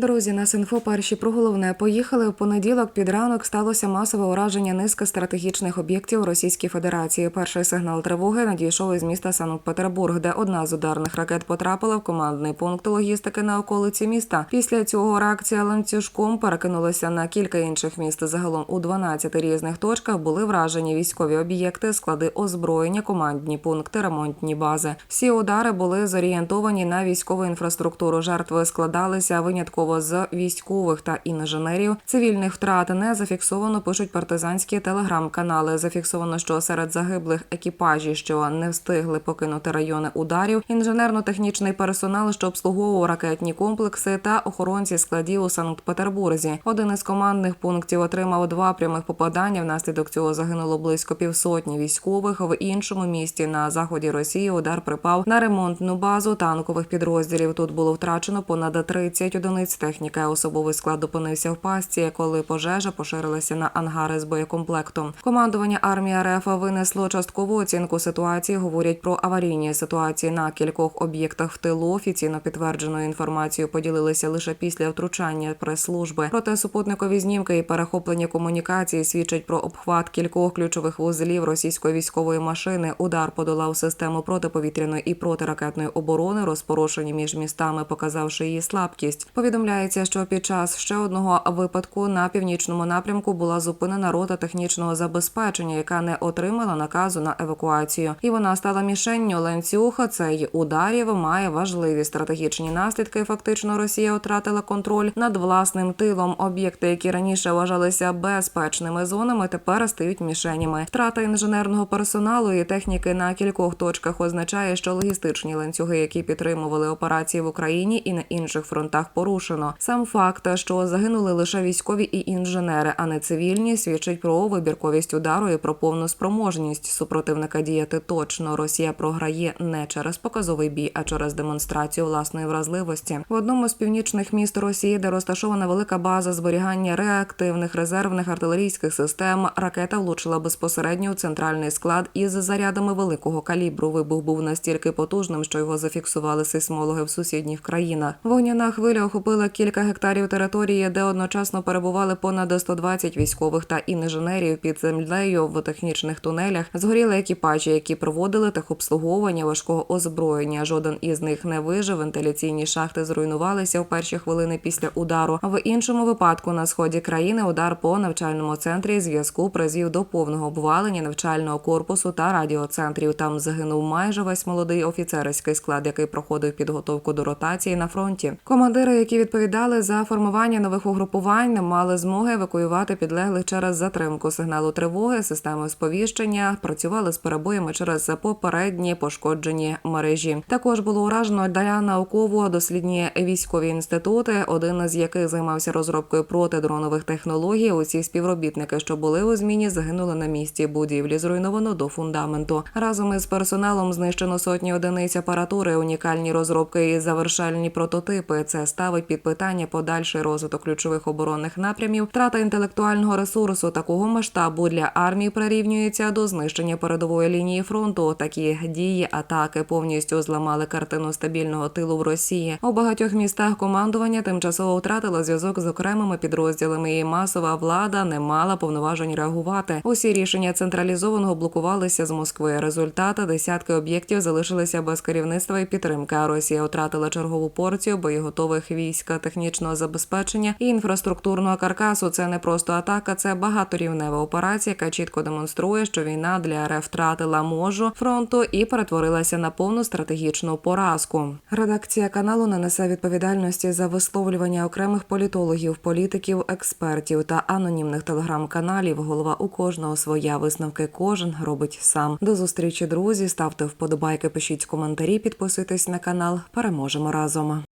Друзі, нас інфо перші про головне поїхали у понеділок. Під ранок сталося масове ураження низки стратегічних об'єктів Російської Федерації. Перший сигнал тривоги надійшов із міста Санкт-Петербург, де одна з ударних ракет потрапила в командний пункт логістики на околиці міста. Після цього реакція ланцюжком перекинулася на кілька інших міст. Загалом у 12 різних точках були вражені військові об'єкти, склади озброєння, командні пункти, ремонтні бази. Всі удари були зорієнтовані на військову інфраструктуру. Жертви складалися винятково з військових та інженерів. Цивільних втрат не зафіксовано. Пишуть партизанські телеграм-канали. Зафіксовано, що серед загиблих екіпажі, що не встигли покинути райони ударів, інженерно-технічний персонал, що обслуговував ракетні комплекси, та охоронці складів у Санкт-Петербурзі. Один із командних пунктів отримав два прямих попадання. Внаслідок цього загинуло близько півсотні військових. В іншому місті на заході Росії удар припав на ремонтну базу танкових підрозділів. Тут було втрачено понад 30 одиниць техніки. Особовий склад опинився в пастці, коли пожежа поширилася на ангари з боєкомплектом. Командування армії РФ винесло часткову оцінку ситуації. Говорять про аварійні ситуації на кількох об'єктах в тилу. Офіційно підтвердженою інформацією поділилися лише після втручання прес-служби. Проте супутникові знімки і перехоплення комунікації свідчать про обхват кількох ключових вузлів російської військової машини. Удар подолав систему протиповітряної і протиракетної оборони, розпорошені між містами, показавши її слабкість. Повідомляється, що під час ще одного випадку на північному напрямку була зупинена рота технічного забезпечення, яка не отримала наказу на евакуацію, і вона стала мішенню ланцюга. Цей ударів має важливі стратегічні наслідки. Фактично, Росія втратила контроль над власним тилом. Об'єкти, які раніше вважалися безпечними зонами, тепер стають мішенями. Втрата інженерного персоналу і техніки на кількох точках означає, що логістичні ланцюги, які підтримували операції в Україні і на інших фронтах, порушено. Сам факт, що загинули лише військові і інженери, а не цивільні, свідчить про вибірковість удару і про повну спроможність супротивника діяти точно. Росія програє не через показовий бій, а через демонстрацію власної вразливості. В одному з північних міст Росії, де розташована велика база зберігання реактивних резервних артилерійських систем, ракета влучила безпосередньо у центральний склад із зарядами великого калібру. Вибух був настільки потужним, що його зафіксували сейсмологи в сусідніх країнах. Вогняна хвиля охопила кілька гектарів території, де одночасно перебували понад 120 військових та інженерів під землею в технічних тунелях. Згоріли екіпажі, які проводили техобслуговування важкого озброєння. Жоден із них не вижив. Вентиляційні шахти зруйнувалися в перші хвилини після удару. В іншому випадку на сході країни удар по навчальному центрі зв'язку призвів до повного обвалення навчального корпусу та радіоцентрів. Там загинув майже весь молодий офіцерський склад, який проходив підготовку до ротації на фронті. Командири, які відповідали за формування нових угрупувань, не мали змоги евакуювати підлеглих через затримку сигналу тривоги, системи сповіщення, працювали з перебоями через попередні пошкоджені мережі. Також було уражено для науково-дослідні військові інститути, один з яких займався розробкою протидронових технологій. Усі співробітники, що були у зміні, загинули на місці будівлі. Зруйновано до фундаменту. Разом із персоналом знищено сотні одиниць апаратури, унікальні розробки і завершальні прототипи. Це ставить під питання подальший розвиток ключових оборонних напрямів. Втрата інтелектуального ресурсу такого масштабу для армії прирівнюється до знищення передової лінії фронту. Такі дії атаки повністю зламали картину стабільного тилу в Росії. У багатьох містах командування тимчасово втратило зв'язок з окремими підрозділами. і масова влада не мала повноважень реагувати. Усі рішення централізованого блокувалися з Москви. Результати десятки об'єктів залишилися без керівництва і підтримки. А Росія втратила чергову порцію боєготових військ, технічного забезпечення і інфраструктурного каркасу. Це не просто атака, це багаторівнева операція, яка чітко демонструє, що війна для РФ втратила можу фронту і перетворилася на повну стратегічну поразку. Редакція каналу не несе відповідальності за висловлювання окремих політологів, політиків, експертів та анонімних телеграм-каналів. Голова у кожного своя висновки. Кожен робить сам. До зустрічі, друзі. Ставте вподобайки, пишіть коментарі, підписуйтесь на канал. Переможемо разом.